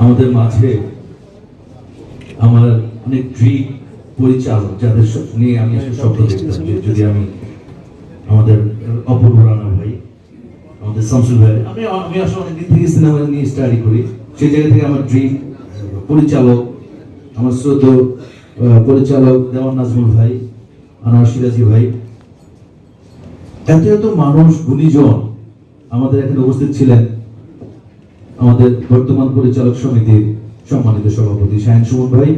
আমাদের মাঝে আমার অনেক ড্রিম পরিচালক, যাদের নিয়ে আমি স্বপ্ন দেখতাম যে যদি আমি আমাদের অপূর্ব রানা ভাই, আমাদের শামসুল ভাই, আমি আমি আসলে অনেকদিন থেকে সিনেমা নিয়ে স্টাডি করি। সেই জায়গা থেকে আমার ড্রিম পরিচালক, আমার শ্রদ্ধ পরিচালক দেওয়ান নাজমুল ভাই আনোয়ার সিরাজি ভাই। এত এত মানুষ, গুণীজন আমাদের এখানে উপস্থিত ছিলেন। আমাদের বর্তমান পরিচালক সমিতির সম্মানিত সভাপতি শাহিন সুমন ভাই।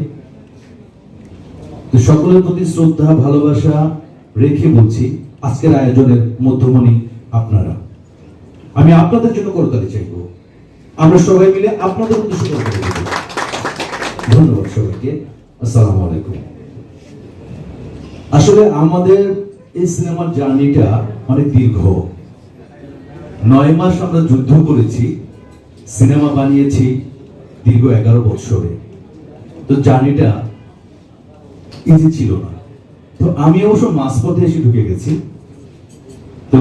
তো সকলের প্রতি শ্রদ্ধা, ভালোবাসা রেখে বলছি, আজকের আয়োজনের মধ্যমণি আপনারা। আমি আপনাদের জন্য করতালি চাইব। আমরা সবাই মিলে আপনাদের উদ্দেশ্য করতালি দেব। ধন্যবাদ সবাইকে। আসসালামু আলাইকুম। আসলে আমাদের এই সিনেমার জার্নিটা অনেক দীর্ঘ। নয় মাস আমরা যুদ্ধ করেছি। সিনেমা বানিয়েছি দীর্ঘ এগারো বছরে তো জার্নিটা ইজি ছিল না। তো আমি অবশ্য মাঝপথে এসে ঢুকে গেছি। তো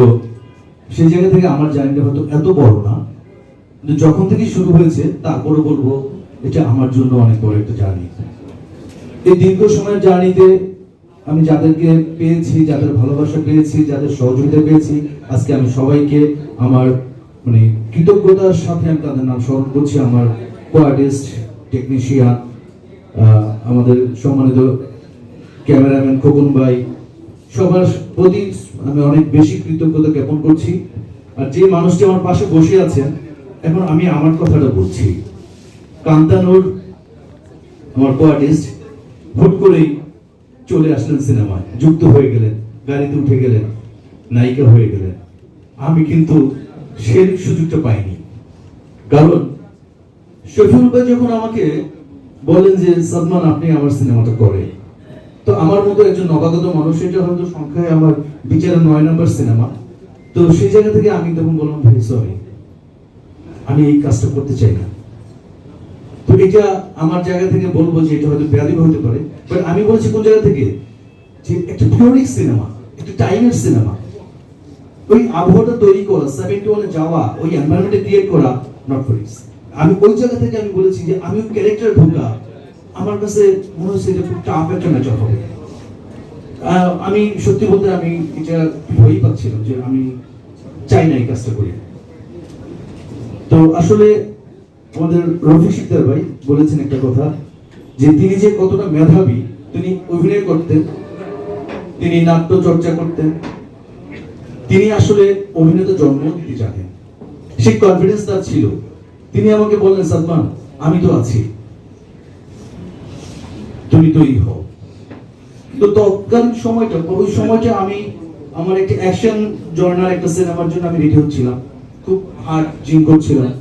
সেই জায়গা থেকে আমার জার্নিটা হয়তো এত বড় না। যখন থেকে শুরু হয়েছে তারপরে বলব এটা আমার জন্য অনেক বড় একটা জার্নি। এই দীর্ঘ সময়ের জার্নিতে আমি যাদেরকে পেয়েছি, যাদের ভালোবাসা পেয়েছি, যাদের সহযোগিতা পেয়েছি, আজকে আমি সবাইকে আমার মানে কৃতজ্ঞতার সাথে আমি তাদের নাম স্মরণ করছি। আমার কোয়ার্টিস্ট টেকনিশিয়ান আমাদের সম্মানিত ক্যামেরাম্যান খোকন ভাই, সবার প্রতি আমি অনেক বেশি কৃতজ্ঞতা জ্ঞাপন করছি। আর যে মানুষটি আমার পাশে বসে আছেন, এখন আমি আমার কথাটা বলছি। কান্তানুর, আমার কোয়ার্টিস্ট, হুট করেই চলে আসলেন সিনেমায়। যুক্ত হয়ে গেলেন, গাড়িতে উঠে গেলেন, নায়িকা হয়ে গেলেন। আমি কিন্তু সেই সুযোগটা পাইনি কারণ শফিউল ভাই যখন আমাকে বলেন যে সালমান আপনি আমার সিনেমাটা করে তো আমার মতো একজন নবাগত মানুষ এটা হয়তো সংখ্যায় আমার বিচারে নয় নম্বর সিনেমা। তো সেই জায়গা থেকে আমি তখন বললাম, ভাই সরি আমি এই কাজটা করতে চাই না। তো এটা আমার জায়গা থেকে বলব যে, এটা হয়তো ব্যাধি হতে পারে। বাট আমি বলছি কোন জায়গা থেকে? যে, একটা সিনেমা, একটা টাইমের সিনেমা। ওই আবহাওয়াটা তৈরি করা সেভেন্টি ওয়ানে যাওয়া, ওই এনভায়রনমেন্টে ক্রিয়েট করা নট ফর আমি ওই জায়গা থেকে আমি বলেছি যে আমি ক্যারেক্টার ঢোকা, আমার কাছে মনে হচ্ছে এটা খুব টাফ একটা ম্যাচ হবে। আমি সত্যি বলতে আমি এটা ভয়ই পাচ্ছিলাম যে আমি চাই না এই কাজটা করি। তো আসলে আমাদের রফিক শিকদার ভাই বলেছেন একটা কথা, যে তিনি যে কতটা মেধাবী, তিনি অভিনয় করতেন, তিনি নাট্য চর্চা করতেন তিনি আসলে অভিনেতা জন্ম দিতে জানেন সেই কনফিডেন্স তার ছিল। তিনি আমাকে বললেন, সালমান, আমি তো আছি। তুমি তৈরি হও। তো তৎকালীন সময়টা, ওই সময়টা আমি আমার একটা অ্যাকশন জর্নাল একটা সিনেমার জন্য আমি রেডি হচ্ছিলাম। খুব হার্ড জিম করছিলাম।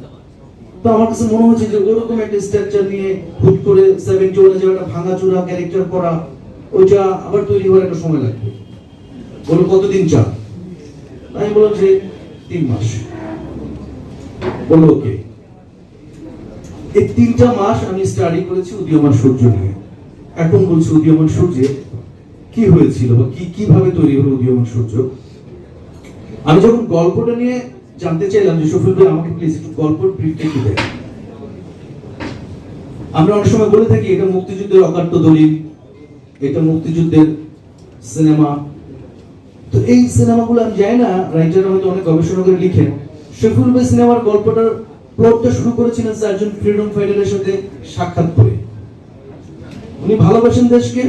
তো আমার কাছে মনে হচ্ছে যে ওরকম একটা স্ট্রাকচার নিয়ে হুট করে সেভেন্টি ওয়ানে যে একটা ভাঙাচোরা ক্যারেক্টার করা, ওইটা আবার তৈরি হওয়ার একটা সময় লাগবে। বলো, কতদিন চান? আমি বললাম যে তিন মাস। বলল, ওকে। এই তিনটা মাস আমি স্টাডি করেছি উদীয়মান সূর্য নিয়ে। এখন বলছি, উদীয়মান সূর্যে কি হয়েছিল বা কি, কীভাবে তৈরি হলো উদীয়মান সূর্য? আমি যখন গল্পটা নিয়ে জানতে চাইলাম যে সফিল ভাই, আমাকে প্লিজ একটু গল্পের ব্রিফটা একটু দেন। আমরা অনেক সময় বলে থাকি, এটা মুক্তিযুদ্ধের অকাট্য দলিল, এটা মুক্তিযুদ্ধের সিনেমা তো এই সিনেমাগুলো আমি জানি না, রাইটাররা হয়তো অনেক গবেষণা করে লিখেন শফিউল ভাই সিনেমার গল্পটার প্লটটা শুরু করেছিলেন চারজন ফ্রিডম ফাইটারের সাথে সাক্ষাৎ করে। উনি ভালোবাসেন দেশকে,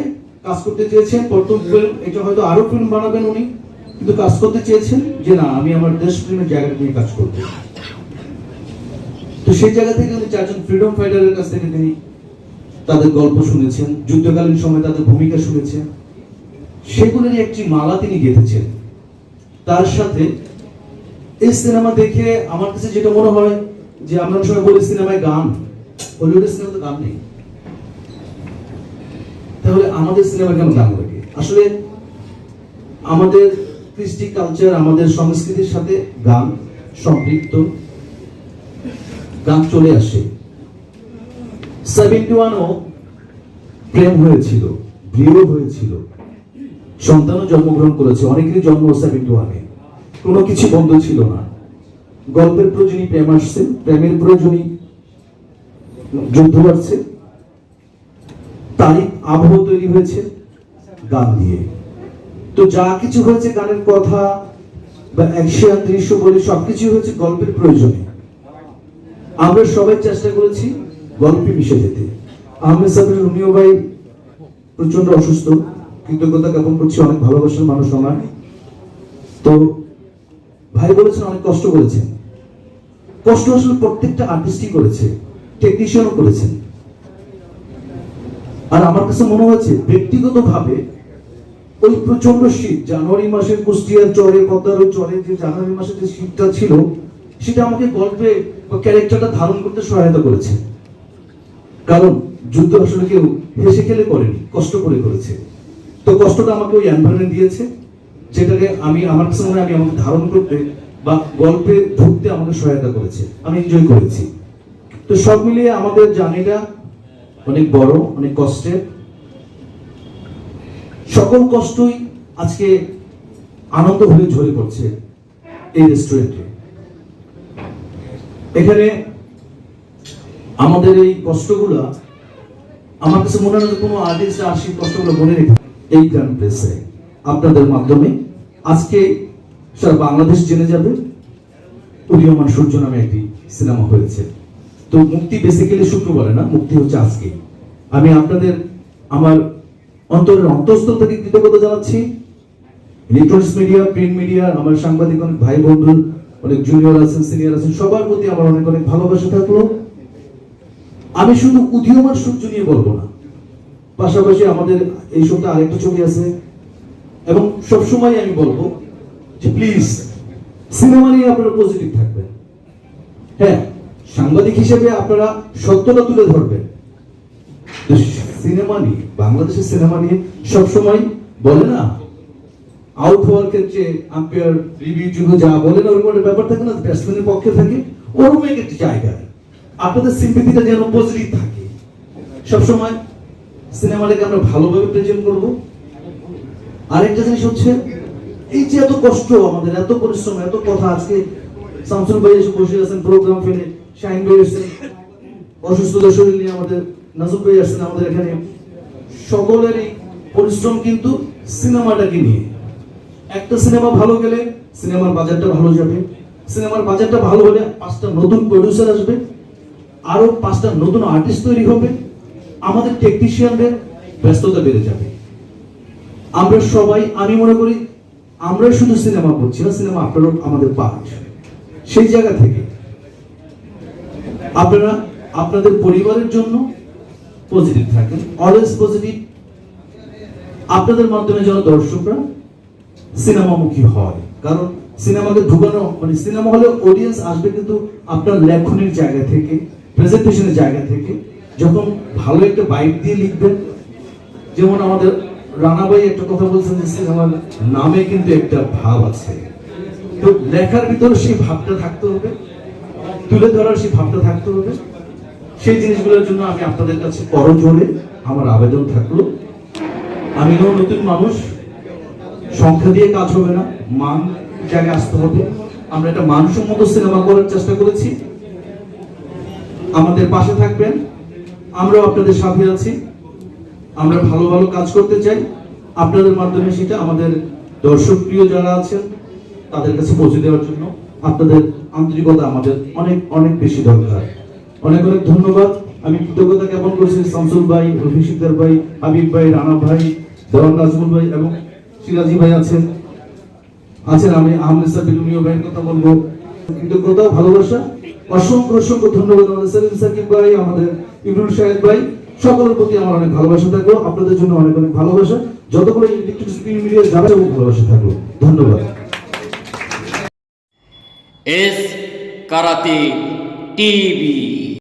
কাজ করতে চেয়েছেন। প্রথম ফিল্ম এটা হয়তো আরও ফিল্ম বানাবেন উনি, কিন্তু কাজ করতে চেয়েছেন যে না, আমি আমার দেশ প্রেমের জায়গা নিয়ে কাজ করব। তো সেই জায়গা থেকে উনি চারজন ফ্রিডম ফাইটারের কাছ থেকে তিনি তাদের গল্প শুনেছেন। যুদ্ধকালীন সময় তাদের ভূমিকা শুনেছেন। সেগুলোরই একটি মালা তিনি গেঁথেছেন। তার সাথে এই সিনেমা দেখে আমার কাছে যেটা মনে হয় যে আমরা সময় বলি সিনেমায় গান, হলিউডের সিনেমাতে গান নেই। তাহলে আমাদের সিনেমা কেন গান লাগে? আসলে আমাদের কৃষ্টি কালচার আমাদের সংস্কৃতির সাথে গান সম্পৃক্ত। গান চলে আসে। সেভেন্টি ওয়ানও প্রেম হয়েছিল বিয়েও হয়েছিল। সন্তানও জন্মগ্রহণ করেছে, অনেকেরই জন্ম সেভেন্টি ওয়ানে কোনো কিছু বন্ধ ছিল না। গল্পের প্রয়োজনই প্রেম আসছে, প্রেমের প্রয়োজনই যুদ্ধ বাড়ছে। তারই আবহ তৈরি হয়েছে গান দিয়ে। তো যা কিছু হয়েছে গানের কথা বা অ্যাকশন দৃশ্য বলে সবকিছু হয়েছে গল্পের প্রয়োজনে। আমরা সবাই চেষ্টা করেছি গল্পে মিশে যেতে। আহমেদ সাহেবের রুমিও ভাই প্রচণ্ড অসুস্থ। কৃতজ্ঞতা জ্ঞাপন করছি, অনেক ভালোবাসার মানুষ আমার। তো ভাই বলেছেন, অনেক কষ্ট করেছেন। কষ্ট আসলে প্রত্যেকটা আর্টিস্টই করেছে টেকনিশিয়ানও করেছেন। আর আমার কাছে মনে হয়েছে, ব্যক্তিগতভাবে ওই প্রচণ্ড শীত, জানুয়ারি মাসের কুষ্টিয়ার চরে, পদ্মার চরে, যে জানুয়ারি মাসে যে শীতটা ছিল, সেটা আমাকে গল্পে ক্যারেক্টারটা ধারণ করতে সহায়তা করেছে। কারণ যুদ্ধ আসলে কেউ হেসে খেলে করেনি, কষ্ট করে করেছে। তো কষ্টটা আমাকে ওই এনভায়রনমেন্ট দিয়েছে, যেটাকে আমি, আমার কাছে আমি আমাকে ধারণ করতে বা গল্পে ঢুকতে আমাকে সহায়তা করেছে। আমি এনজয় করেছি। তো সব মিলিয়ে আমাদের জার্নিটা অনেক বড়, অনেক কষ্টের। সকল কষ্টই আজকে আনন্দ হয়ে ঝরে পড়ছে এই রেস্টুরেন্টে এখানে আমাদের এই কষ্টগুলা, আমার কাছে মনে হয় কোনো আর্টিস্ট আর সেই কষ্টগুলো মনে রেখে এই গ্রান্ড প্লেসে আপনাদের মাধ্যমে আজকে সারা বাংলাদেশ জেনে যাবে। উদীয়মান সূর্য নামে একটি সিনেমা হয়েছে। তো মুক্তি বেসিক্যালি শুক্রবারে না, মুক্তি হচ্ছে আজকে। আমি আপনাদের আমার অন্তরের অন্তঃস্থল থেকে কৃতজ্ঞতা জানাচ্ছি। ইলেকট্রনিক্স মিডিয়া প্রিন্ট মিডিয়া আমার সাংবাদিক অনেক ভাই বন্ধু, অনেক জুনিয়র আছেন সিনিয়র আছেন, সবার প্রতি আমার অনেক অনেক ভালোবাসা থাকল। আমি শুধু উদীয়মান সূর্য নিয়ে বলব না পাশাপাশি আমাদের এই সপ্তাহে আরেকটা ছবি আছে। এবং সবসময় আমি বলব যে প্লিজ সিনেমা নিয়ে আপনারা পজিটিভ থাকবেন। হ্যাঁ সাংবাদিক হিসেবে আপনারা সত্যটা তুলে ধরবেন। সিনেমা নিয়ে, বাংলাদেশের সিনেমা নিয়ে সবসময় বলে না আউট হওয়ার ক্ষেত্রে আম্পায়ার রিভিউ জন্য যা বলে না, ওরকম একটা ব্যাপার থাকে না ব্যাটসম্যানের পক্ষে থাকে ওরকম একটি জায়গায় আপনাদের সিম্পিতিটা যেন পজিটিভ থাকে। সবসময় সিনেমাটাকে আমরা ভালোভাবে প্রেজেন্ট করব। আরেকটা জিনিস হচ্ছে, এই যে এত কষ্ট আমাদের, এত পরিশ্রম, এত কথা আজকে শামসুল ভাই এসে বসে আছেন প্রোগ্রাম ফেলে, শাহিন ভাই এসেছেন অসুস্থতার শরীর নিয়ে আমাদের নাজুক ভাই আসছেন আমাদের এখানে। সকলেরই পরিশ্রম কিন্তু সিনেমাটাকে নিয়ে? একটা সিনেমা ভালো গেলে সিনেমার বাজারটা ভালো যাবে। সিনেমার বাজারটা ভালো হলে পাঁচটা নতুন প্রডিউসার আসবে। আরও পাঁচটা নতুন আর্টিস্ট তৈরি হবে। আমাদের টেকনিশিয়ানদের ব্যস্ততা বেড়ে যাবে। আমরা সবাই, আমি মনে করি আমরা শুধু সিনেমা করছি না সিনেমা আপনারও আমাদের পার্ট সেই জায়গা থেকে আপনারা আপনাদের পরিবারের জন্য পজিটিভ থাকেন অলওয়েজ পজিটিভ আপনাদের মাধ্যমে যেন দর্শকরা সিনেমামুখী হয়। কারণ সিনেমাকে ঢুকানো মানে সিনেমা হলে অডিয়েন্স আসবে কিন্তু আপনার লেখনের জায়গা থেকে প্রেজেন্টেশনের জায়গা থেকে। যখন ভালো একটা বাইক দিয়ে লিখবেন, যেমন আমাদের রানাবাই একটা কথা বলছেন যে সিনেমার নামে কিন্তু একটা ভাব আছে। তো লেখার ভিতরে সেই ভাবটা থাকতে হবে, তুলে ধরার সেই ভাবটা থাকতে হবে। সেই জিনিসগুলোর জন্য আমি আপনাদের কাছে করজোরে আমার আবেদন থাকল। আমি আমিও নতুন মানুষ, সংখ্যা দিয়ে কাজ হবে না, মান জায়গায় আসতে হবে। আমরা একটা মানসম্মত সিনেমা করার চেষ্টা করেছি। আমাদের পাশে থাকবেন। আমরাও আপনাদের সাথে আছি। আমরা ভালো ভালো কাজ করতে চাই। আপনাদের মাধ্যমে সেটা আমাদের দর্শক প্রিয় যারা আছেন, তাদের কাছে পৌঁছে দেওয়ার জন্য আপনাদের আন্তরিকতা আমাদের অনেক অনেক বেশি দরকার। অনেক অনেক ধন্যবাদ। আমি কৃতজ্ঞতা জ্ঞাপন করছি শামসুল ভাই রফি সিকদার ভাই, হাবিব ভাই, রানা ভাই, দেওয়ান নাজমুল ভাই এবং সিরাজি ভাই আছেন। আছেন আমি আহমেদ উনিও ভাইয়ের কথা বলব। কৃতজ্ঞতা, ভালোবাসা, অসংখ্য অসংখ্য ধন্যবাদ আমাদের সেলিম সাকিব ভাই, আমাদের ইমরুল সাহেব ভাই। সকলের প্রতি আমার অনেক ভালোবাসা থাকল, আপনাদের জন্য অনেক অনেক ভালোবাসা। যতগুলো ইলেকট্রিক স্ক্রিন মিডিয়া যাবে ভালোবাসা থাকল। ধন্যবাদ। S karate TV.